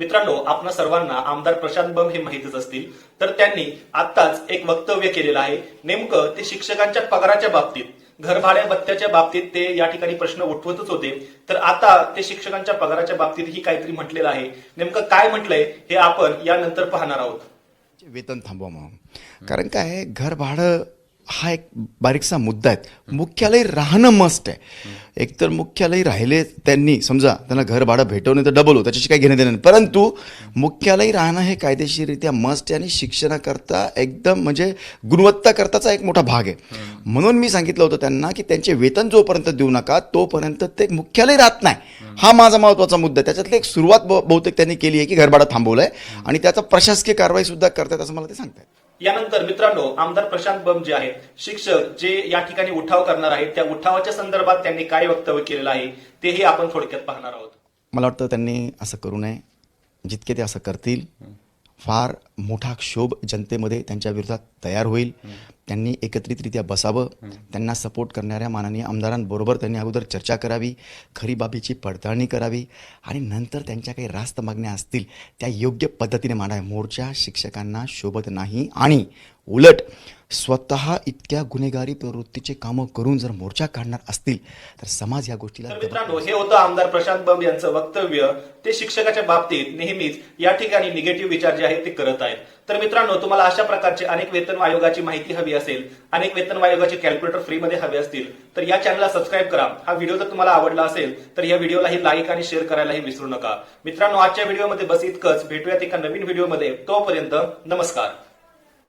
मित्रांनो आपण सर्वांना आमदार प्रशांत बंब हे माहितच असतील. तर त्यांनी आताच एक वक्तव्य केलेलं आहे. नेमकं ते शिक्षकांच्या पगाराच्या बाबतीत घरभाड्या भत्त्याच्या बाबतीत ते या ठिकाणी प्रश्न उठवतच होते. तर आता ते शिक्षकांच्या पगाराच्या बाबतीतही काहीतरी म्हटलेलं आहे. नेमकं काय म्हटलंय हे आपण यानंतर पाहणार आहोत. वेतन थांबवा म्हणून. कारण काय घर भाडं हा एक बारीकसा मुद्दा आहे. मुख्यालय राहणं मस्ट आहे. एकतर मुख्यालय राहिले त्यांनी समजा त्यांना घर भाडं भेटवणे तर डबल हो त्याच्याशी काही घेणं देणं नाही. परंतु मुख्यालय राहणं हे कायदेशीररित्या मस्ट आहे आणि शिक्षणाकरता एकदम म्हणजे गुणवत्ताकरताचा एक मोठा भाग आहे. म्हणून मी सांगितलं होतं त्यांना की त्यांचे वेतन जोपर्यंत देऊ नका तोपर्यंत ते मुख्यालय राहत नाही. हा माझा महत्त्वाचा मुद्दा आहे. त्याच्यातली एक सुरुवात ब- बहुतेक त्यांनी केली आहे की घरभाडं थांबवलं आहे आणि त्याचा प्रशासकीय कारवाई सुद्धा करतात असं मला ते सांगतात यानंतर मित्रांनो आमदार प्रशांत बंब जे आहेत शिक्षक जे या ठिकाणी उठाव करणार आहेत त्या उठावाच्या संदर्भात त्यांनी काय वक्तव्य केलेलं आहे तेही आपण थोडक्यात पाहणार आहोत. मला वाटतं त्यांनी असं करू नये. जितके ते असं करतील फार मोठा क्षोभ जनतेमध्ये त्यांच्या विरोधात तयार होईल. त्यांनी एकत्रितरित्या बसावं त्यांना सपोर्ट करणाऱ्या माननीय आमदारांबरोबर त्यांनी अगोदर चर्चा करावी खरी बाबीची पडताळणी करावी आणि नंतर त्यांच्या काही रास्त मागण्या असतील त्या योग्य पद्धतीने मांडाव्या. मोर्चा शिक्षकांना शोभत नाही आणि उलट स्वतः इतक्या गुन्हेगारी प्रवृत्तीचे कामं करून जर मोर्चा काढणार असतील तर समाज या गोष्टीला तर मित्रांनो हे होतं आमदार प्रशांत बंब यांचं वक्तव्य. ते शिक्षकाच्या बाबतीत नेहमीच या ठिकाणी निगेटिव्ह विचार जे आहेत ते करत आहेत. तर मित्रांनो तुम्हाला अशा प्रकारचे अनेक वेतन आयोगाची माहिती हवी असेल अनेक वेतन आयोगाचे कॅल्क्युलेटर फ्रीमध्ये हवे असतील तर या चॅनलला सबस्क्राईब करा. हा व्हिडिओ जर तुम्हाला आवडला असेल तर या व्हिडिओलाही लाईक आणि शेअर करायलाही विसरू नका. मित्रांनो आजच्या व्हिडिओमध्ये बस इतकंच. भेटूयात एका नवीन व्हिडिओमध्ये तोपर्यंत नमस्कार.